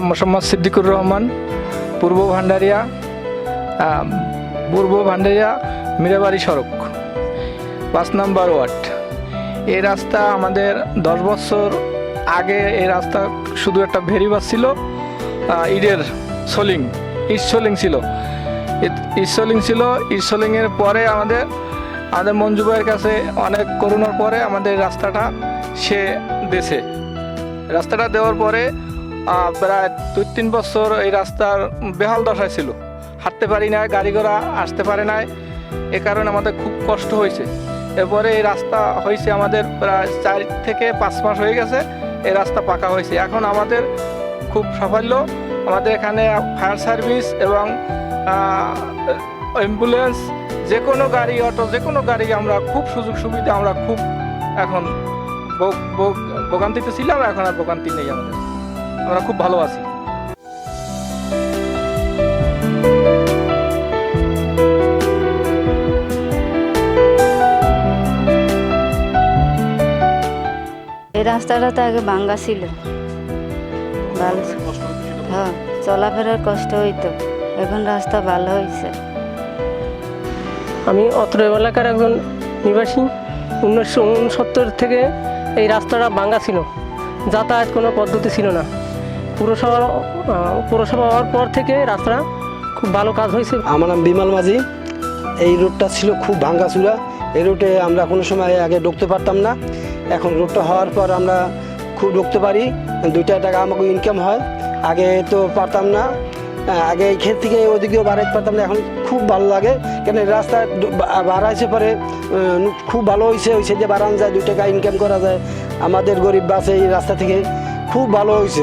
মোহাম্মদ সিদ্দিকুর রহমান, পূর্ব ভান্ডারিয়া পূর্ব ভান্ডারিয়া, মিরাবাড়ি সড়ক, পাঁচ নম্বর ওয়ার্ড। এই রাস্তা আমাদের দশ বছর আগে এই রাস্তা শুধু একটা ভেরিবাস ছিল ইটের সোলিং, ইট সোলিং ছিল। ইট- ছিল, ইট পরে আমাদের আমাদের মঞ্জু ভাইয়ের কাছে অনেক করোনার পরে আমাদের রাস্তাটা সে দেশে রাস্তাটা দেওয়ার পরে প্রায় দুই, তিন বছর এই রাস্তার বেহাল দশায় ছিল। হাঁটতে পারি না গাড়ি ঘোড়া আসতে পারে না এ কারণে আমাদের খুব কষ্ট হয়েছে। এরপরে এই রাস্তা হয়েছে আমাদের প্রায় চার থেকে পাঁচ মাস হয়ে গেছে এই রাস্তা পাকা হয়েছে। এখন আমাদের খুব সাফল্য। আমাদের এখানে ফায়ার সার্ভিস এবং অ্যাম্বুলেন্স যে কোনো গাড়ি, অটো যে কোনো গাড়ি আমরা খুব সুযোগ সুবিধা আমরা খুব এখন ভোগ- ভোগ- ভোগান্তিতে ছিলাম, এখন আর ভোগান্তি নেই আমাদের। আমরা খুব ভালো আছি। এই রাস্তাটা তো আগে ভাঙ্গা ছিল। ভালো হ্যাঁ চলাফেরার কষ্ট হইতো। এখন রাস্তা ভালো হয়েছে আমি অত্র এলাকার একজন নিবাসী। উনিশশো উনসত্তর থেকে এই রাস্তাটা ভাঙ্গা ছিল। যাতায়াত কোনো পদ্ধতি ছিল না। পুরসভা পুরসভা হওয়ার পর থেকে রাস্তা খুব ভালো কাজ হয়েছে। আমার নাম বিমল মাঝি। এই রোডটা ছিল খুব ভাঙ্গাচুরা এই রোডে আমরা কোনো সময় আগে ঢুকতে পারতাম না। এখন রোডটা হওয়ার পর আমরা খুব ঢুকতে পারি। দুইটা টাকা আমাকে ইনকাম হয়। আগে তো পারতাম না। আগে এই ক্ষেত থেকে ওদিক দিয়েও বাড়াইতে পারতাম না। এখন খুব ভালো লাগে। কেন রাস্তা বাড়াইছে পরে খুব ভালো হয়েছে হয়েছে যে বাড়ানো যায় দুই টাকা ইনকাম করা যায়। আমাদের গরিব বাসে এই রাস্তা থেকে খুব ভালো হয়েছে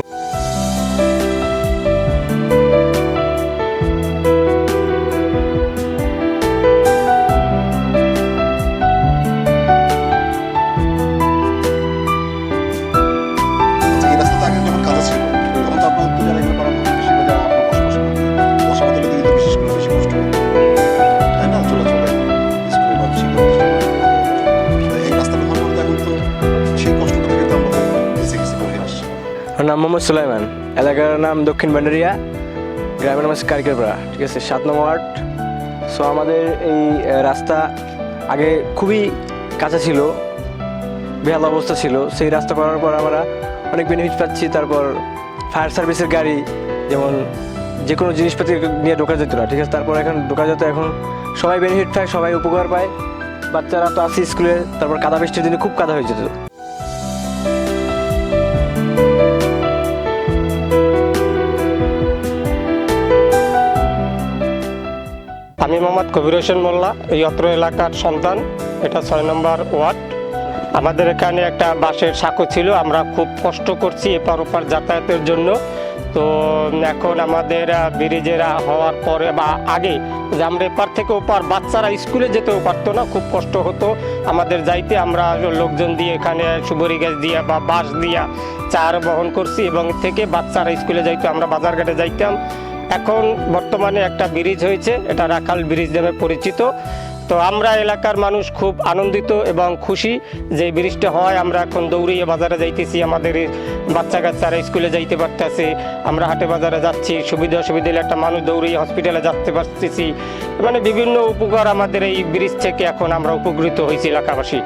নাম মোহাম্মদ সুলাইমান। এলাকার নাম দক্ষিণ ভান্ডারিয়া গ্রামের নাম হচ্ছে কারিকেরপাড়া। ঠিক আছে, সাত নম্বর ওয়ার্ড। সো আমাদের এই রাস্তা আগে খুবই কাঁচা ছিল, বেহাল অবস্থা ছিল। সেই রাস্তা করার পর আমরা অনেক বেনিফিট পাচ্ছি। তারপর ফায়ার সার্ভিসের গাড়ি, যেমন যে কোনো জিনিসপাতি নিয়ে ঢোকা যেত না, ঠিক আছে? তারপর এখন ঢোকা যেত, এখন সবাই বেনিফিট পায়, সবাই উপকার পায়। বাচ্চারা তো আছে স্কুলে তারপর কাদা বৃষ্টির দিনে খুব কাদা হয়ে যেত। আমি মোহাম্মদ কবির হোসেন মোল্লা, এই অত্র এলাকার সন্তান, এটা ছয় নম্বর ওয়ার্ড। আমাদের এখানে একটা বাসের সাঁকো ছিল, আমরা খুব কষ্ট করছি এপার ওপার যাতায়াতের জন্য। তো এখন আমাদের ব্রিজেরা হওয়ার পরে বা আগে যে আমরা এপার থেকে ওপার, বাচ্চারা স্কুলে যেতেও পারতো না, খুব কষ্ট হতো। আমাদের যাইতে আমরা লোকজন দিয়ে এখানে সুবরি গাছ দিয়া বা বাঁশ দিয়া চার বহন করছি এবং থেকে বাচ্চারা স্কুলে যাইতো, আমরা বাজারঘাটে যাইতাম। এখন বর্তমানে একটা ব্রিজ হয়েছে, এটা রাখাল ব্রিজ নামে পরিচিত। তো আমরা এলাকার মানুষ খুব আনন্দিত এবং খুশি যে ব্রিজটা হয়। আমরা এখন দৌড়িয়ে বাজারে যাইতেছি, আমাদের বাচ্চা কাচ্চারা স্কুলে যাইতে পারতেছে। আমরা হাটে বাজারে যাচ্ছি, সুবিধা অসুবিধা একটা মানুষ দৌড়িয়ে হসপিটালে যাতে পারতেছি। মানে বিভিন্ন উপকার আমাদের এই ব্রিজ থেকে এখন আমরা উপকৃত হয়েছি এলাকাবাসী।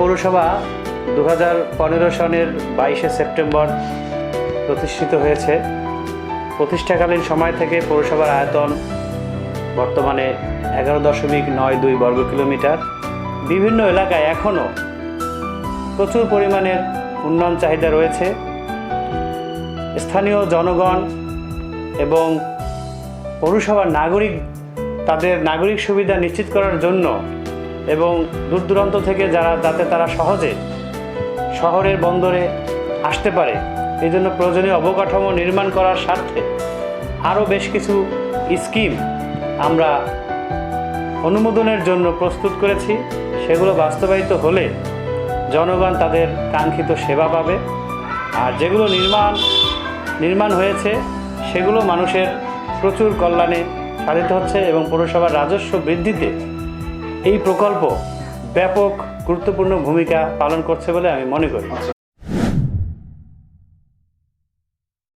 পৌরসভা দু হাজার পনেরো সনের বাইশে সেপ্টেম্বর প্রতিষ্ঠিত হয়েছে। প্রতিষ্ঠাকালীন সময় থেকে পৌরসভার আয়তন বর্তমানে এগারো দশমিক নয় দুই বর্গ কিলোমিটার। বিভিন্ন এলাকায় এখনও প্রচুর পরিমাণের উন্নয়ন চাহিদা রয়েছে। স্থানীয় জনগণ এবং পৌরসভার নাগরিক, তাদের নাগরিক সুবিধা নিশ্চিত করার জন্য এবং দূর দূরান্ত থেকে যারা, যাতে তারা সহজে শহরের বন্দরে আসতে পারে এই জন্য প্রয়োজনীয় অবকাঠামো নির্মাণ করার স্বার্থে আরও বেশ কিছু স্কিম আমরা অনুমোদনের জন্য প্রস্তুত করেছি। সেগুলো বাস্তবায়িত হলে জনগণ তাদের কাঙ্ক্ষিত সেবা পাবে। আর যেগুলো নির্মাণ নির্মাণ হয়েছে, সেগুলো মানুষের প্রচুর কল্যাণে সাধিত হচ্ছে এবং পৌরসভার রাজস্ব বৃদ্ধিতে এই প্রকল্প ব্যাপক গুরুত্বপূর্ণ ভূমিকা পালন করছে বলে আমি মনে করি।